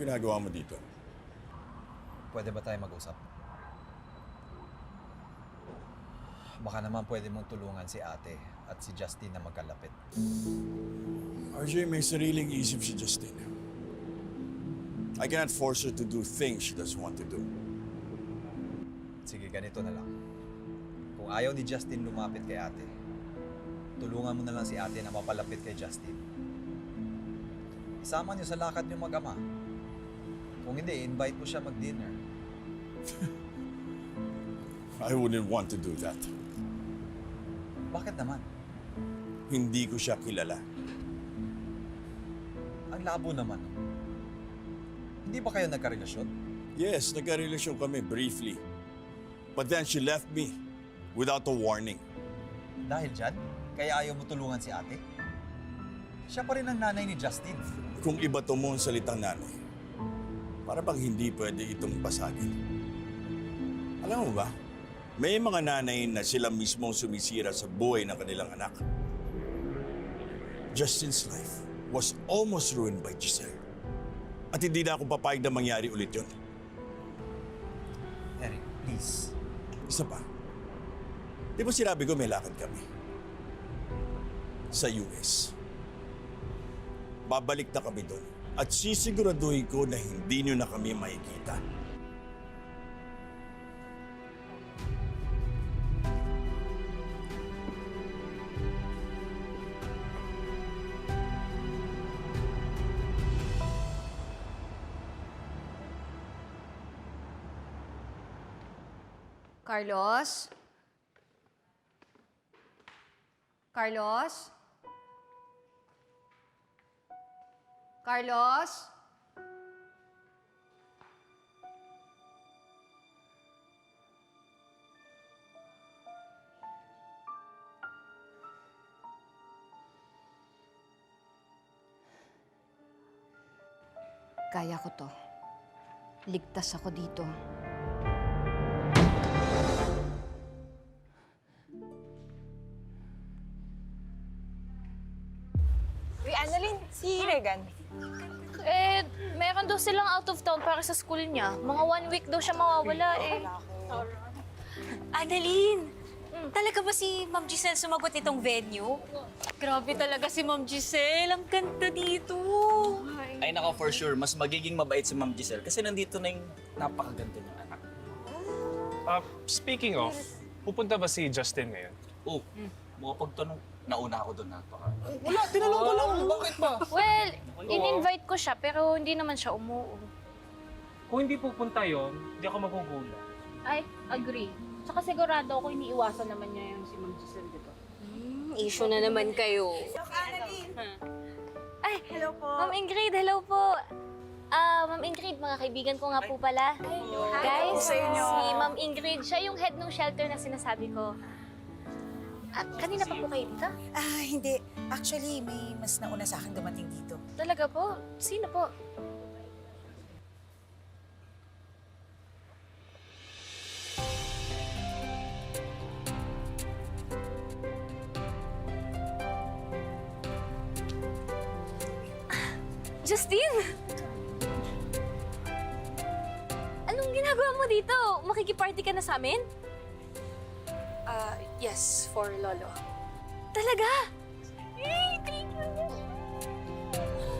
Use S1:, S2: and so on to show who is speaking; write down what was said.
S1: Anong ginagawa mo dito?
S2: Pwede ba tayo mag-usap? Baka naman pwede mong tulungan si ate at si Justin na magkalapit.
S1: RJ, may sariling isip si Justin. I cannot force her to do things she doesn't want to do.
S2: Sige, ganito na lang. Kung ayaw ni Justin lumapit kay ate, tulungan mo na lang si ate na mapalapit kay Justin. Isama niyo sa lakad niyo mag-ama. Kung hindi, invite mo siya mag-dinner.
S1: I wouldn't want to do that.
S2: Bakit naman?
S1: Hindi ko siya kilala.
S2: Ang labo naman. Hindi ba kayo nagkarelasyon?
S1: Yes, nagkarelasyon kami briefly. But then she left me without a warning.
S2: Dahil dyan, kaya ayaw mo tulungan si ate? Siya pa rin ang nanay ni Justin.
S1: Kung iba to mo ang salitang nanay, para bang hindi pwede itong basagin. Alam mo ba, may mga nanay na sila mismo sumisira sa buhay ng kanilang anak. Justin's life was almost ruined by Giselle. At hindi na ako papayag na mangyari ulit yun.
S2: Eric, please.
S1: Isa pa. Di ba sinabi ko may lakad kami? Sa US. Babalik na kami doon. At sisiguraduhin ko na hindi nyo na kami makikita.
S3: Carlos? Carlos? Carlos? Kaya ko to. Ligtas ako dito.
S4: Uy, Annalyn, si Regan.
S5: Eh, meron daw silang out of town para sa school niya. Mga one week daw siya mawawala eh.
S4: Annalyn! Talaga ba si Ma'am Giselle sumagot itong venue? Grabe talaga si Ma'am Giselle. Ang ganda dito.
S6: Ay nako, for sure, mas magiging mabait si Ma'am Giselle kasi nandito na yung napakaganda niyang anak.
S7: Uh, speaking of, pupunta ba si Justin ngayon?
S6: Oh, mga pagtanong, nauna ako doon napaka.
S7: Wala, tinanong ko lang. Bakit ba?
S5: Well, in-invite ko siya pero hindi naman siya umuo.
S7: Kung hindi pupunta yon, hindi ako magugulat.
S8: Ay, agree. Tsaka sigurado ako iniiwasan naman niya yung si Ma'am Giselle, di ba?
S4: Hmm, issue na naman kayo.
S5: Ay, hello po. Ma'am Ingrid, hello po. Ah, Ma'am Ingrid, mga kaibigan ko nga po pala. Guys, si Ma'am Ingrid, siya yung head ng shelter na sinasabi ko. Ah, kanina pa po kayo dito?
S9: Ah, hindi. Actually, may mas nauna sa akin dumating dito.
S5: Talaga po? Sino po? Justin! Anong ginagawa mo dito? Makikiparty ka na sa amin?
S4: Ah, yes, for Lolo.
S5: Talaga? Eh, thank you.